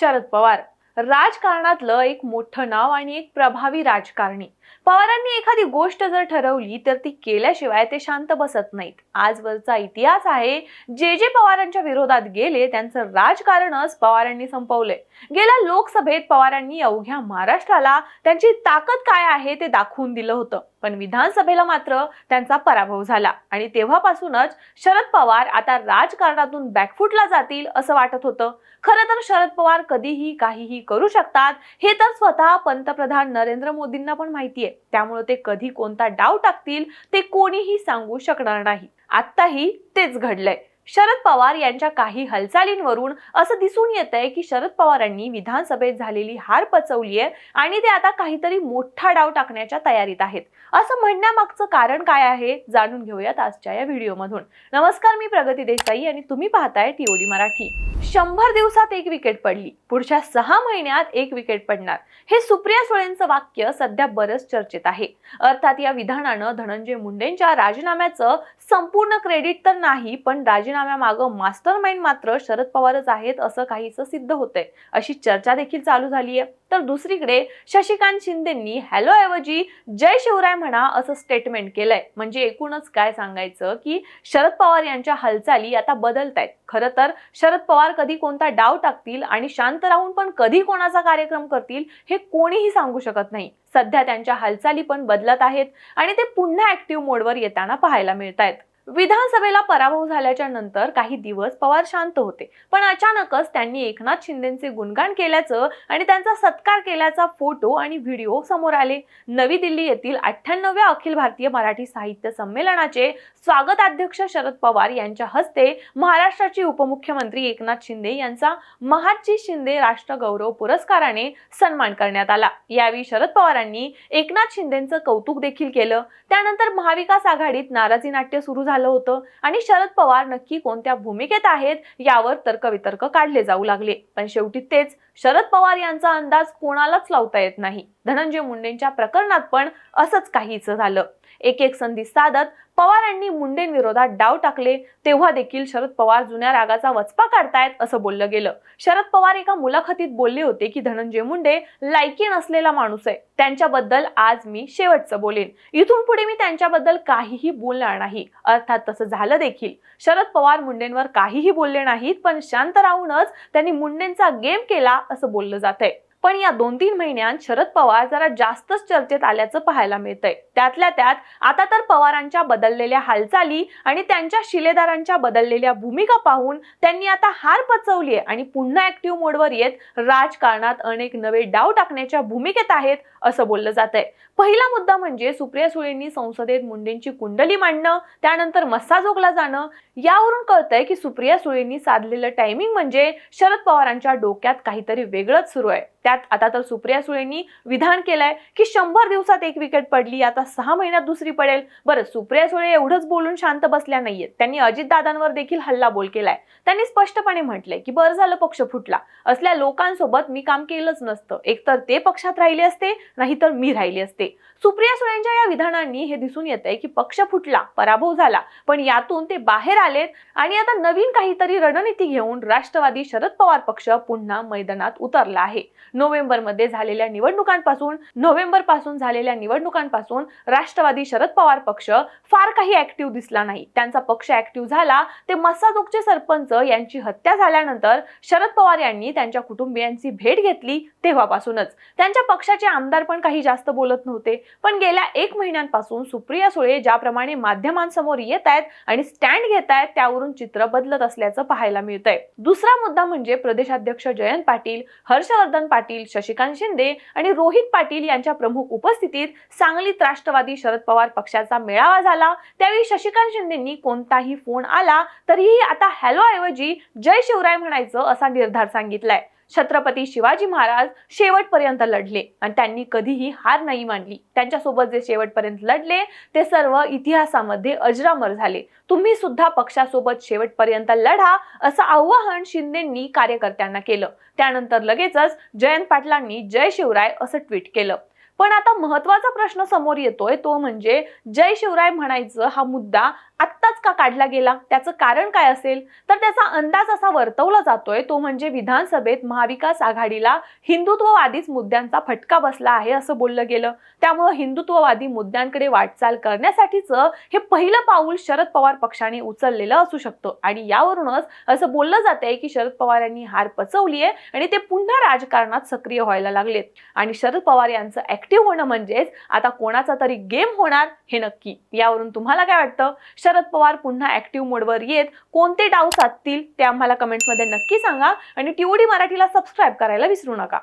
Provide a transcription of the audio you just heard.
शरद पवार. राजकारणातलं एक मोठं नाव आणि एक प्रभावी राजकारणी. पवारांनी एखादी गोष्ट जर ठरवली तर ती केल्याशिवाय ते शांत बसत नाहीत. आजवरचा इतिहास आहे जे जे पवारांच्या विरोधात गेले त्यांचं राजकारणच पवारांनी संपवलंय. गेल्या लोकसभेत पवारांनी अवघ्या महाराष्ट्राला त्यांची ताकद काय आहे ते दाखवून दिलं होतं. पण विधानसभेला मात्र त्यांचा पराभव झाला. आणि तेव्हापासूनच शरद पवार आता राजकारणातून बॅकफुटला जातील असं वाटत होतं. खरं तर शरद पवार कधीही काहीही करू शकतात हे तर स्वतः पंतप्रधान नरेंद्र मोदींना पण माहिती माहितीये. त्यामुळे ते कधी कोणता डाव टाकतील ते कोणीही सांगू शकणार नाही. आत्ताही तेच घडलंय. शरद पवार यांच्या काही हालचालींवरून असं दिसून येत आहे की शरद पवारांनी विधानसभेत झालेली हार पचवली आहे आणि ते आता काहीतरी मोठा डाव टाकण्याच्या तयारीत आहेत. असं म्हणण्यामागचं कारण काय आहे जाणून घेऊयात आजच्या या व्हिडिओमधून. नमस्कार मी प्रगती देसाई आणि तुम्ही पाहताय टीओडी मराठी. शंभर दिवसात एक विकेट पडली. पुढच्या सहा महिन्यात एक विकेट पडणार. हे सुप्रिया सुळेंचं वाक्य सध्या बरंच चर्चेत आहे. अर्थात या विधानानं धनंजय मुंडेंच्या राजीनाम्याचं संपूर्ण क्रेडिट तर नाही पण राजीनाम्यामागं मास्टर माइंड मात्र शरद पवारच आहेत असं काहीसं सिद्ध होतंय. अशी चर्चा देखील चालू झाली आहे तर दुसरीकडे शशिकांत शिंदेंनी हॅलो ऐवजी जय शिवराय म्हणा असं स्टेटमेंट केलंय. म्हणजे एकूणच काय सांगायचं की शरद पवार यांच्या हालचाली आता बदलत आहेत खरं तर शरद पवार कधी कोणता डाव टाकतील आणि शांत राहून पण कधी कोणाचा कार्यक्रम करतील हे कोणीही सांगू शकत नाही. सध्या त्यांच्या हालचाली पण बदलत आहेत आणि ते पुन्हा ऍक्टिव्ह मोडवर येताना पाहायला मिळत आहेत विधानसभेला पराभव झाल्याच्यानंतर काही दिवस पवार शांत होते. पण अचानकच त्यांनी एकनाथ शिंदेचे गुणगान केल्याचं आणि त्यांचा सत्कार केल्याचा फोटो आणि व्हिडिओ समोर आले. नवी दिल्ली येथील अठ्ठ्याण्णव्या अखिल भारतीय मराठी साहित्य संमेलनाचे स्वागताध्यक्ष शरद पवार यांच्या हस्ते महाराष्ट्राचे उपमुख्यमंत्री एकनाथ शिंदे यांचा महाजी शिंदे राष्ट्रगौरव पुरस्काराने सन्मान करण्यात आला. यावेळी शरद पवारांनी एकनाथ शिंदेचं कौतुक देखील केलं. त्यानंतर महाविकास आघाडीत नाराजी नाट्य सुरू झालं होतं. आणि शरद पवार नक्की कोणत्या भूमिकेत आहेत यावर तर्कवितर्क काढले जाऊ लागले. पण शेवटी तेच शरद पवार यांचा अंदाज कोणालाच लावता येत नाही. धनंजय मुंडेंच्या प्रकरणात पण असंच काहीच झालं. एक एक संधी साधत पवारांनी मुंडेंविरोधात डाव टाकले तेव्हा देखील शरद पवार जुन्या रागाचा वचपा काढतायत असं बोललं गेलं. शरद पवार एका मुलाखतीत बोलले होते की धनंजय मुंडे लायकी नसलेला माणूस आहे. त्यांच्याबद्दल आज मी शेवटचं बोलेन. इथून पुढे मी त्यांच्याबद्दल काहीही बोलणार नाही. अर्थात तसं झालं देखील. शरद पवार मुंडेंवर काहीही बोलले नाहीत पण शांत राहूनच त्यांनी मुंडेंचा गेम केला असं बोललं जात आहे पण या दोन तीन महिन्यात शरद पवार जरा जास्तच चर्चेत आल्याचं पाहायला मिळतंय. त्यातल्या त्यात आता तर पवारांच्या बदललेल्या हालचाली आणि त्यांच्या शिलेदारांच्या बदललेल्या भूमिका पाहून त्यांनी आता हार पचवली आहे आणि पुन्हा ऍक्टिव्ह मोडवर येत राजकारणात अनेक नवे डाव टाकण्याच्या भूमिकेत आहेत असं बोललं जात आहे पहिला मुद्दा म्हणजे सुप्रिया सुळेंनी संसदेत मुंडेंची कुंडली मांडणं त्यानंतर मस्साजोगला जाणं. यावरून कळतंय की सुप्रिया सुळेंनी साधलेलं टायमिंग म्हणजे शरद पवारांच्या डोक्यात काहीतरी वेगळंच सुरू आहे. त्यात आता तर सुप्रिया सुळेंनी विधान केलंय की शंभर दिवसात एक विकेट पडली आता सहा महिन्यात दुसरी पडेल. बरं सुप्रिया सुळे एवढंच बोलून शांत बसल्या नाहीयेत. त्यांनी अजितदादांवर देखील हल्ला बोल केलाय. त्यांनी स्पष्टपणे म्हटलंय की बरं झालं पक्ष फुटला. असल्या लोकांसोबत मी काम केलंच नसतं. एकतर ते पक्षात राहिले असते नाहीतर मी राहिले असते. सुप्रिया सुळेंच्या या विधानांनी हे दिसून येत आहे की पक्ष फुटला पराभव झाला. पण यातून ते बाहेर आलेत आणि आता नवीन काहीतरी रणनीती घेऊन राष्ट्रवादी शरद पवार पक्ष पुन्हा मैदानात उतरला आहे. नोव्हेंबरमध्ये झालेल्या निवडणुकांपासून नोव्हेंबरपासून झालेल्या निवडणुकांपासून राष्ट्रवादी शरद पवार पक्ष फार काही ऍक्टिव्ह दिसला नाही. त्यांचा पक्ष ऍक्टिव्ह झाला ते मस्साजोगचे सरपंच यांची हत्या झाल्यानंतर शरद पवार यांनी त्यांच्या कुटुंबियांची भेट घेतली तेव्हापासूनच. त्यांच्या पक्षाचे आमदार पण काही जास्त बोलत नव्हते. पण गेल्या एक महिन्यांपासून सुप्रिया सुळे ज्याप्रमाणे माध्यमांसमोर येत आहेत आणि स्टँड घेत आहेत त्यावरून चित्र बदलत असल्याचं पाहायला मिळतंय. दुसरा मुद्दा म्हणजे प्रदेशाध्यक्ष जयंत पाटील हर्षवर्धन पाटील शशिकांत शिंदे आणि रोहित पाटील यांच्या प्रमुख उपस्थितीत सांगलीत राष्ट्रवादी शरद पवार पक्षाचा मेळावा झाला. त्यावेळी शशिकांत शिंदेंनी कोणताही फोन आला तरीही आता हॅलो ऐवजी जय शिवराय म्हणायचं असा निर्धार सांगितलाय. छत्रपती शिवाजी महाराज शेवटपर्यंत लढले. आणि त्यांनी कधीही हार नाही मानली. त्यांच्यासोबत जे शेवटपर्यंत लढले ते सर्व इतिहासामध्ये अजरामर झाले. तुम्ही सुद्धा पक्षासोबत शेवटपर्यंत लढा असं आवाहन शिंदेंनी कार्यकर्त्यांना केलं. त्यानंतर लगेचच जयंत पाटलांनी जय शिवराय असं ट्विट केलं. पण आता महत्त्वाचा प्रश्न समोर येतोय तो म्हणजे जय शिवराय म्हणायचं हा मुद्दा आत्ताच का काढला गेला? त्याचं कारण काय असेल? तर त्याचा अंदाज असा वर्तवला जातोय तो म्हणजे विधानसभेत महाविकास आघाडीला हिंदुत्ववादीच मुद्द्यांचा फटका बसला आहे असं बोललं गेलं. त्यामुळं हिंदुत्ववादी मुद्द्यांकडे वाटचाल करण्यासाठीच हे पहिलं पाऊल शरद पवार पक्षाने उचललेलं असू शकतं. आणि यावरूनच असं बोललं जात आहे की शरद पवार यांनी हार पचवली आहे आणि ते पुन्हा राजकारणात सक्रिय व्हायला लागलेत. आणि शरद पवार यांचं ऍक्टिव्ह होणं म्हणजेच आता कोणाचा तरी गेम होणार हे नक्की. यावरून तुम्हाला काय वाटतं? शरद पवार पुन्हा ऍक्टिव्ह मोडवर येत कोणते डाव साधतील ते आम्हाला कमेंट्समध्ये नक्की सांगा आणि टीओडी मराठीला सबस्क्राईब करायला विसरू नका.